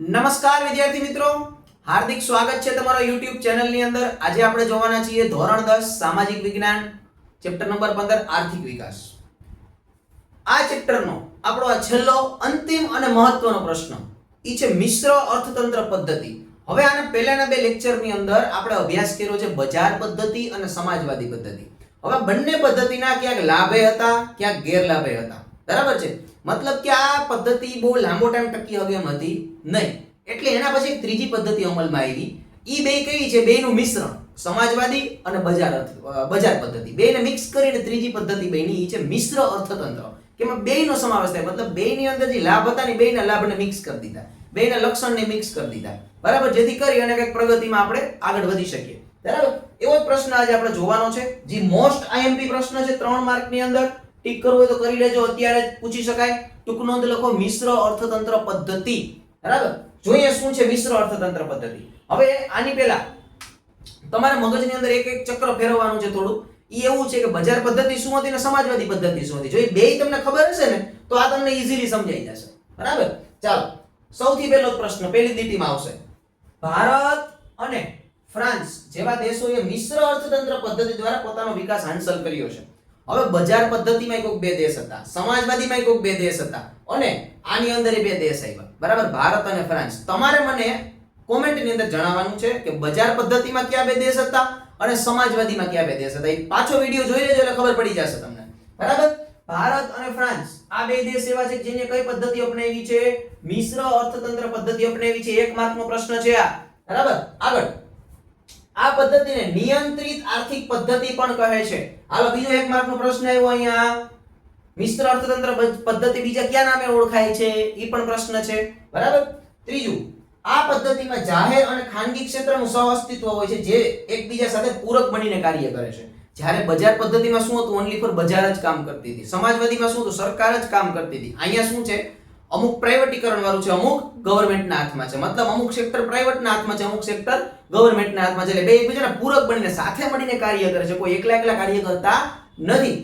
નમસ્કાર વિદ્યાર્થી મિત્રો. હાર્દિક સ્વાગત છે તમારા YouTube ચેનલની અંદર. આજે આપણે જોવાના છીએ ધોરણ 10 સામાજિક વિજ્ઞાન ચેપ્ટર નંબર 15 આર્થિક વિકાસ. આ ચેપ્ટરનો આપણો આ છેલ્લો, અંતિમ અને મહત્વનો પ્રશ્ન. ઈ છે મિશ્ર અર્થતંત્ર પદ્ધતિ. હવે આના પહેલાના બે લેક્ચરની અંદર આપણે અભ્યાસ કર્યો છે બજાર પદ્ધતિ અને સમાજવાદી પદ્ધતિ. હવે બંને પદ્ધતિના ક્યાંક લાભે હતા, ક્યાંક ગેરલાભે હતા. બરાબર છે? મતલબ કે આ પદ્ધતિ બહુ લાંબો ટાઈમ ટકી હવે એમ હતી નહીં. એટલે એના પછી ત્રીજી પદ્ધતિ અમલમાં આવી. ઈ બે કઈ છે? બેયનું મિશ્રણ. સમાજવાદી અને બજાર બજાર પદ્ધતિ. બેયને મિક્સ કરીને ત્રીજી પદ્ધતિ બની. ઈ છે મિશ્ર અર્થતંત્ર. કે એમાં બેયનો સમાવેશ થાય. મતલબ બેયની અંદર જે લાભ હતા ને બેયના લાભને મિક્સ કરી દીધા. બેયના લક્ષણને મિક્સ કરી દીધા. બરાબર? જેથી કરી અને કંઈક પ્રગતિમાં આપણે આગળ વધી શકીએ. બરાબર? એવો જ પ્રશ્ન આજે આપણે જોવાનો છે. જે મોસ્ટ આઈએમપી પ્રશ્ન છે ત્રણ માર્કની અંદર. ટીક કરવું હોય તો કરી લેજો, અત્યારે પૂછી શકાય. ટૂંક નોંધ લખો, મિશ્ર અર્થતંત્ર પદ્ધતિ. બરાબર? જોઈએ શું છે મિશ્ર અર્થતંત્ર પદ્ધતિ. હવે આની પહેલા, તમારે મગજની અંદર એક એક ચક્ર ફેરવવાનું છે થોડું. એ એવું છે કે બજાર પદ્ધતિ શું હતી ને સમાજવાદી પદ્ધતિ શું હતી. જો એ બેય તમને ખબર હશે ને, તો આ તમને ઈઝીલી સમજાઈ જશે. બરાબર? ચાલો, સૌથી પહેલો પ્રશ્ન, પહેલી લીટીમાં આવશે. ભારત અને ફ્રાન્સ જેવા દેશોએ મિશ્ર અર્થતંત્ર પદ્ધતિ દ્વારા પોતાનો વિકાસ હાંસલ કર્યો છે. હવે બજાર પદ્ધતિમાં કોઈક બે દેશ હતા, સમાજવાદીમાં કોઈક બે દેશ હતા અને આની અંદર બે દેશ આવ્યા. બરાબર? ભારત અને ફ્રાન્સ. તમારે મને કોમેન્ટની અંદર જણાવવાનું છે કે બજાર પદ્ધતિમાં કયા બે દેશ હતા અને સમાજવાદીમાં કયા બે દેશ હતા. એ પાછો વીડિયો જોઈ લેજો, એટલે ખબર પડી જશે તમને. બરાબર? ભારત અને ફ્રાન્સ આ બે દેશ એવા છે જેને કઈ પદ્ધતિ અપનાવી છે? મિશ્ર અર્થતંત્ર પદ્ધતિ અપનાવી છે. એક માર્કનો પ્રશ્ન છે આ. બરાબર? આગળ. આ પદ્ધતિને નિયંત્રિત આર્થિક પદ્ધતિ પણ કહે છે. હાલો, બીજો એક માર્કનો પ્રશ્ન આવ્યો અહીંયા. મિશ્ર અર્થતંત્ર પદ્ધતિ બીજા કયા નામે ઓળખાય છે? એ પણ પ્રશ્ન છે. બરાબર? ત્રીજું, આ પદ્ધતિમાં જાહેર અને ખાનગી ક્ષેત્રનું સહઅસ્તિત્વ હોય છે જે એકબીજા સાથે પૂરક બનીને કાર્ય કરે છે. જ્યારે બજાર પદ્ધતિમાં શું હતું? ઓનલી ફોર બજાર જ કામ કરતી હતી. સમાજવાદીમાં શું હતું? સરકાર જ કામ કરતી હતી. અહીંયા શું છે? અમુક પ્રાઇવેટીકરણ વાળું છે, અમુક ગવર્મેન્ટના હાથમાં છે. મતલબ અમુક સેક્ટર પ્રાઇવેટના હાથમાં છે, અમુક સેક્ટર ગવર્મેન્ટના હાથમાં છે. એટલે બે એકબીજાના પૂરક બનીને સાથે મળીને કાર્ય કરે છે. કોઈ એકલા એકલા કાર્ય કરતા નથી.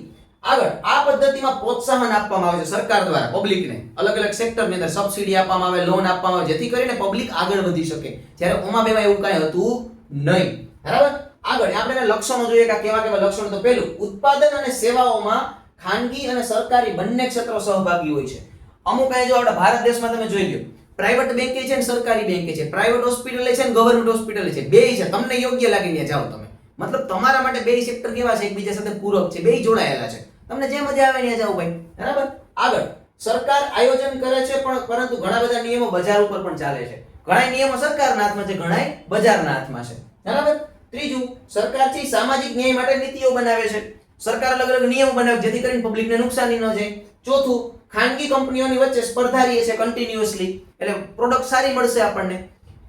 આગળ, આ પદ્ધતિમાં પ્રોત્સાહન આપવામાં આવે છે સરકાર દ્વારા પબ્લિકને અલગ અલગ સેક્ટરની અંદર સબસિડી આપવામાં આવે લોન આપવામાં આવે, જેથી કરીને પબ્લિક આગળ વધી શકે. જ્યારે ઓમા બેમાં એવું કાંઈ હતું નહીં. બરાબર? આગળ આપણે લક્ષણો જોઈએ કે કેવા કેવા લક્ષણો તો પહેલું, ઉત્પાદન અને સેવાઓમાં ખાનગી અને સરકારી બંને ક્ષેત્રો સહભાગી હોય છે. અમુક અહીં જો આપણા ભારત દેશમાં તમે જોઈ લો પ્રાઇવેટ બેંકે છે ને સરકારી બેંકે છે. પ્રાઇવેટ હોસ્પિટલ છે ને ગવર્મેન્ટ હોસ્પિટલ છે. બે છે. તમને યોગ્ય લાગે ત્યાં જાઓ તમે. મતલબ તમારા માટે બે સેક્ટર કેવા છે? એકબીજા સાથે પૂરક છે. બે જોડાયેલા છે. તમને જે મજા આવે ત્યાં જાઓ ભાઈ. બરાબર? આગળ. સરકાર આયોજન કરે છે પણ પરંતુ ઘણા બધા નિયમો બજાર ઉપર પણ ચાલે છે. ઘણા નિયમો સરકારના હાથમાં છે ઘણા બજારના હાથમાં છે. બરાબર? ત્રીજું સરકાર છે સામાજિક ન્યાય માટે નીતિઓ બનાવે છે. સરકાર અલગ અલગ નિયમો બનાવે જેથી કરીને પબ્લિકને નુકસાની ન જાય. ચોથું ખાનગી કંપનીઓની વચ્ચે સ્પર્ધા રહી છે કન્ટિન્યુઅસલી એટલે પ્રોડક્ટ સારી મળશે આપણને.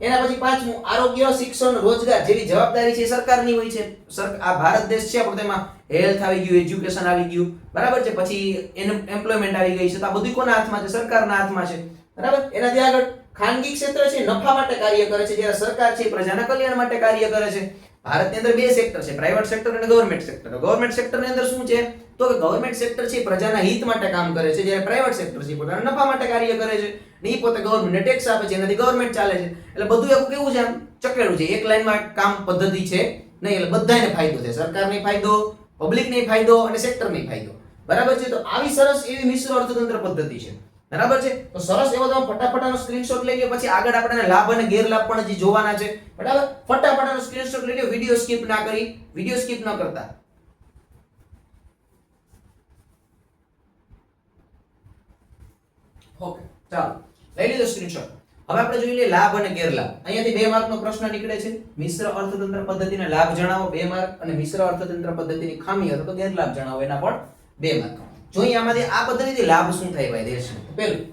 એના પછી પાંચમું, આરોગ્ય, શિક્ષણ, રોજગાર જેવી જવાબદારી છે સરકારની હોય છે. આ ભારત દેશ છે આપણે તેમાં હેલ્થ આવી ગયું એજ્યુકેશન આવી ગયું. બરાબર છે? પછી એમ્પ્લોયમેન્ટ આવી ગઈ છે. આ બધું કોના હાથમાં છે? સરકારના હાથમાં છે. બરાબર? એનાથી આગળ ખાનગી ક્ષેત્ર છે નફા માટે કાર્ય કરે છે. જ્યારે સરકાર છે પ્રજાના કલ્યાણ માટે કાર્ય કરે છે. ભારતની અંદર બે સેક્ટર છે પ્રાઇવેટ સેક્ટર અને ગવર્મેન્ટ સેક્ટર ગવર્મેન્ટ સેક્ટરની અંદર શું છે? તો કે ગવર્મેન્ટ સેક્ટર છે પ્રજાના હિત માટે કામ કરે છે, જ્યારે પ્રાઇવેટ સેક્ટર છે પોતાના નફા માટે કાર્ય કરે છે ને એ પોતે ગવર્મેન્ટને ટેક્સ આપે છે, એનાથી ગવર્મેન્ટ ચાલે છે. એટલે બધું એવું કેવું છે આમ? ચકેડું છે. એક લાઈનમાં કામ પદ્ધતિ છે, નહીં, એટલે બધાને ફાયદો છે. સરકારને ફાયદો પબ્લિકને ફાયદો અને સેક્ટરને ફાયદો. બરાબર છે? તો આવી સરસ એવી મિશ્ર અર્થતંત્ર પદ્ધતિ છે. બરાબર છે? તો સરસ એવો તમે ફટાફટાનો સ્ક્રીનશોટ લઈ લો પછી આગળ આપણે લાભ અને ગેરલાભ પણ જોવાના છે. બરાબર? ફટાફટાનો સ્ક્રીનશોટ લઈ લો વીડિયો સ્કીપ ના કરી વીડિયો સ્કીપ ન કરતા. ઓકે ચાલો, લઈ લીધો સ્ક્રીનશોટ હવે આપણે જોઈ લઈએ લાભ અને ગેરલાભ. અહીંયાથી બે માર્કનો પ્રશ્ન નીકળે છે. મિશ્ર અર્થતંત્ર પદ્ધતિના લાભ જણાવો, બે માર્ક, અને મિશ્ર અર્થતંત્ર પદ્ધતિની ખામી અથવા તો ગેરલાભ જણાવો, એના પણ બે માર્ક. જોઈએ આમાંથી આ પદ્ધતિથી લાભ શું થાય ભાઈ દેશને પહેલું,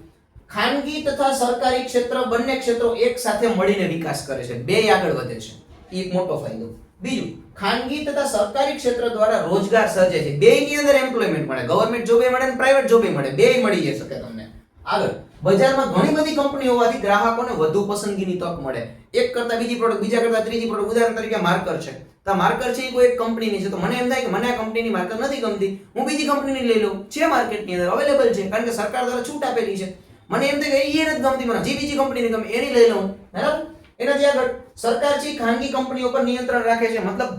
ખાનગી તથા સરકારી ક્ષેત્ર બંને ક્ષેત્રો એક સાથે મળીને વિકાસ કરે છે. બે આગળ વધે છે. એક મોટો ફાયદો. બીજું, ખાનગી તથા સરકારી ક્ષેત્ર દ્વારા રોજગાર સર્જે છે. બેયની અંદર એમ્પ્લોયમેન્ટ મળે ગવર્મેન્ટ જોબે મળે અને પ્રાઇવેટ જોબે મળે. બે મળી જશે શકે તમને. આગળ, બજારમાં ઘણી બધી કંપનીઓ હોવાથી ગ્રાહકોને વધુ પસંદગીની તક મળે. એક કરતા બીજી પ્રોડક્ટ બીજા કરતા ત્રીજી પ્રોડક્ટ ઉદાહરણ તરીકે માર્કર છે. તો આ માર્કર છે એ કોઈ એક કંપનીની છે. તો મને એમ થાય કે મને આ કંપનીની માર્કર નથી ગમતી. હું બીજી કંપનીની લઈ લઉં. છે માર્કેટની અંદર અવેલેબલ છે. કારણ કે સરકાર દ્વારા છૂટ આપેલી છે. મને એમ થાય કે એ નથી ગમતી મને જે બીજી કંપનીની ગમે એની લઈ લઉં. બરાબર? એનાથી આગળ સરકાર જે ખાનગી કંપનીઓ પર નિયંત્રણ રાખે છે. મતલબ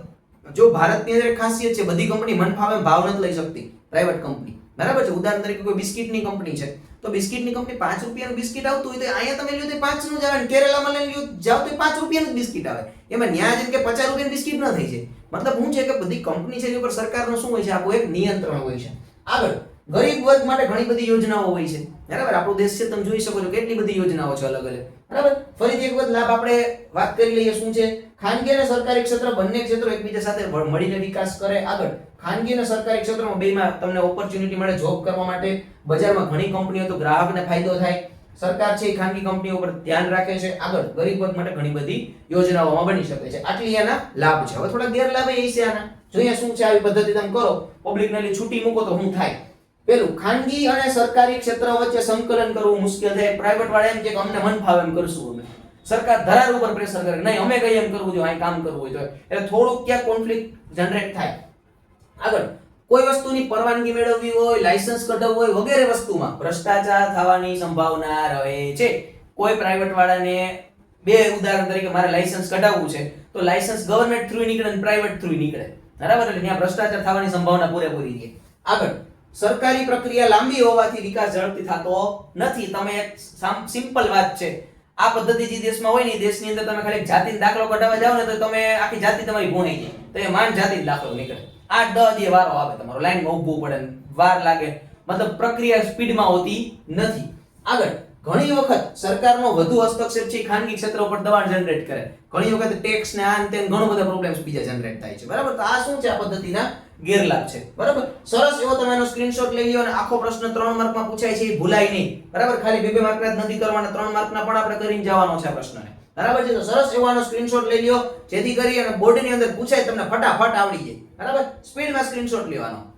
જો ભારતની અંદર ખાસિયત છે, બધી કંપની મન ફાવે ભાવ નથી લઈ શકતી. Private company. બરાબર છે? ઉદાહરણ તરીકે કોઈ બિસ્કિટની કંપની છે. તો બિસ્કિટની કંપની પાંચ રૂપિયાનું બિસ્કિટ આવતું હોય તો અહીંયા તમે લ્યો તો પાંચનું જ આવે ને લઈ લઈને લ્યો જાવ તો પાંચ રૂપિયાનું બિસ્કિટ આવે. એમાં ન્યાય જેમ કે પચાસ રૂપિયાનું બિસ્કિટ ન થઈ છે મતલબ શું છે કે બધી કંપની છે એની ઉપર સરકારનું શું હોય છે? આપણું એક નિયંત્રણ હોય છે. આગળ. ગરીબ વર્ગ માટે ઘણી બધી યોજનાઓ હોય છે. બરાબર? આપણો દેશ છે, તમે જોઈ શકો છો કેટલી બધી યોજનાઓ છે અલગ અલગ. બરાબર? ફરીથી એક વખત લાભ આપણે વાત કરી લઈએ શું છે? ખાનગી અને સરકારી ક્ષેત્ર બંને ક્ષેત્રો એકબીજા સાથે મળીને વિકાસ કરે. આગળ, ખાનગી અને સરકારી ક્ષેત્રમાં બેમાં તમને ઓપોર્ચ્યુનિટી મળે જોબ કરવા માટે. બજારમાં ઘણી કંપનીઓ તો ગ્રાહકને ફાયદો થાય. સરકાર છે ખાનગી કંપનીઓ પર ધ્યાન રાખે છે. આગળ, ગરીબ વર્ગ માટે ઘણી બધી યોજનાઓમાં બની શકે છે. આટલી એના લાભ છે. હવે થોડા ગેરલાભ એ છે આના. જોઈએ શું છે આવી પદ્ધતિ તમે કરો. પબ્લિકને છૂટી મૂકો તો શું થાય. પેલું ખાનગી અને સરકારી ક્ષેત્ર વચ્ચે સંકલન કરવું મુશ્કેલ થાય પ્રાઇવેટ વાળા એમ કે અમને મન ફાવે એમ કરશું અમે. સરકાર ધરાર ઉપર પ્રેશર કરે. નહીં, અમે કઈ એમ કરવું જોઈએ, અહીં કામ કરવું હોય તો. એટલે થોડુંક ક્યાંક કોન્ફ્લિક્ટ જનરેટ થાય. આગળ, કોઈ વસ્તુની પરવાનગી મેળવવી હોય લાયસન્સ કઢાવવું હોય, વગેરે વસ્તુમાં ભ્રષ્ટાચાર થવાની સંભાવના રહે છે. કોઈ પ્રાઇવેટ વાળાને બે ઉદાહરણ તરીકે મારે લાયસન્સ કઢાવવું છે, તો લાયસન્સ ગવર્મેન્ટ થ્રુ નીકળે અને પ્રાઇવેટ થ્રુ નીકળે. બરાબર? એટલે ત્યાં ભ્રષ્ટાચાર થવાની સંભાવના પૂરેપૂરી છે. આગળ સરકારી પ્રક્રિયા લાંબી હોવાથી વિકાસ ઝડપથી થતો નથી. તમે એક સિમ્પલ વાત છે. આ પદ્ધતિ જે દેશમાં હોય ને દેશની અંદર તમે ખાલી જાતિ જાતિનો દાખલો કઢાવવા જાવ ને તો તમે આખી જાતિ તમારી ભૂણી જાય તો એ માન જાતિ દાખલો નીકળે. આ દી વારો આવે તમારો. લાઈનમાં ઊભું પડે વાર લાગે. મતલબ પ્રક્રિયા સ્પીડમાં હોતી નથી. આગળ, ઘણી વખત સરકારનો વધુ હસ્તક્ષેપ છે ખાનગી ક્ષેત્ર ઉપર દબાણ જનરેટ કરે. ઘણી વખત ટેક્સ ને આ ઘણો બધા પ્રોબ્લેમ્સ બીજા જનરેટ થાય છે. બરાબર? તો આ શું છે આ પદ્ધતિના ગેરલાભ છે. બરાબર? સરસ, એવો તમે એનો સ્ક્રીનશોટ લઈ લ્યો અને આખો પ્રશ્ન ત્રણ માર્કમાં પૂછાય છે, એ ભૂલાય નહીં. બરાબર? ખાલી બે બે માર્કના જ નથી કરવાના, ત્રણ માર્કના પણ આપણે કરીને જવાનો છે આ પ્રશ્નને. બરાબર છે? તો સરસ, એવો આનો સ્ક્રીનશોટ લઈ લ્યો, જેથી કરી અને બોર્ડની અંદર પૂછાય, તમને ફટાફટ આવડી જાય. બરાબર? સ્પીડમાં સ્ક્રીનશોટ લેવાનો.